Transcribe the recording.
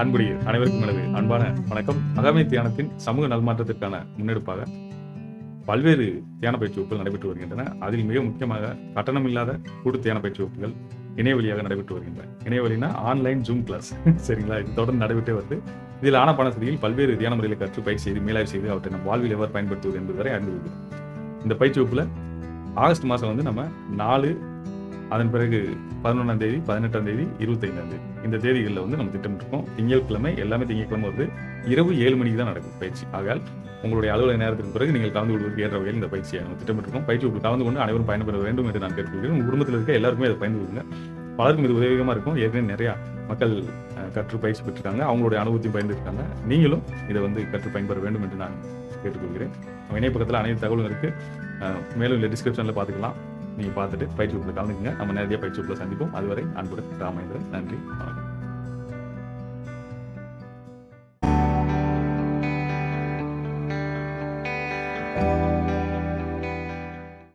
அன்புடைய அனைவருக்கும் எனது அன்பான வணக்கம். அகாமை தியானத்தின் சமூக நல்மாற்றத்திற்கான முன்னெடுப்பாக பல்வேறு தியான பயிற்சி வகுப்புகள் நடைபெற்று வருகின்றன. அதில் மிக முக்கியமாக கட்டணம் இல்லாத கூட்டு தியான பயிற்சி வகுப்புகள் இணையவழியாக நடைபெற்று வருகின்றன. இணையவழினா ஆன்லைன் ஜூம் கிளாஸ் சரிங்களா? இது தொடர்ந்து நடைபெற்றே வருது. இதில் ஆன பணசதியில் பல்வேறு தியான முறைகளை கற்று பயிற்சி செய்து மேலாய்வு செய்து அவற்றை நம் வாழ்வில் எவ்வாறு பயன்படுத்துவது என்பது வரை அறிந்து கொள்கிறோம் இந்த பயிற்சி வகுப்புல ஆகஸ்ட் மாதம் வந்து நம்ம நாலு அதன் பிறகு பதினொன்றாம் தேதி பதினெட்டாம் தேதி இருபத்தைந்தாம் தேதி. இந்த தேதிகளில் வந்து நம்ம திட்டமிட்டிருக்கோம். திங்கட்கிழமை எல்லாமே திங்கட்கிழமை வந்து இரவு ஏழு மணிக்கு தான் நடக்கும் பயிற்சி. ஆகால் உங்களுடைய அலுவலக நேரத்திற்கு பிறகு நீங்கள் கலந்து கொள்வதற்கு ஏற்ற வகையில் இந்த பயிற்சியை நம்ம திட்டமிட்டிருக்கோம். பயிற்சி உங்களுக்கு கலந்து கொண்டு அனைவரும் பயன்பெற வேண்டும் என்று நான் கேட்டுக்கொள்கிறேன். உங்கள் குடும்பத்தில் இருக்க எல்லாருமே அதை பயந்து கொள்ளுங்க பலருக்கும் இது உதவிகரமாக இருக்கும். ஏற்கனவே நிறையா மக்கள் கற்று பயிற்சி பெற்றிருக்காங்க. அவங்களுடைய அனுபவத்தையும் பயந்துருக்காங்க. நீங்களும் இதை வந்து கற்று பயன்பெற வேண்டும் என்று நான் கேட்டுக்கொள்கிறேன். இணையப்பக்கத்தில் இணைய பக்கத்தில் அனைத்து தகவலும் இருக்குது மேலும் இல்லை டிஸ்கிரிப்ஷனில் பார்த்துக்கலாம். நீங்கள் பார்த்துட்டு பயிற்சி வகுப்பில் கலந்துக்குங்க நம்ம நேரடியாக பயிற்சி வகுப்பில் சந்திப்போம். அதுவரை அன்புடன் ராமேந்திரன். நன்றி. வணக்கம்.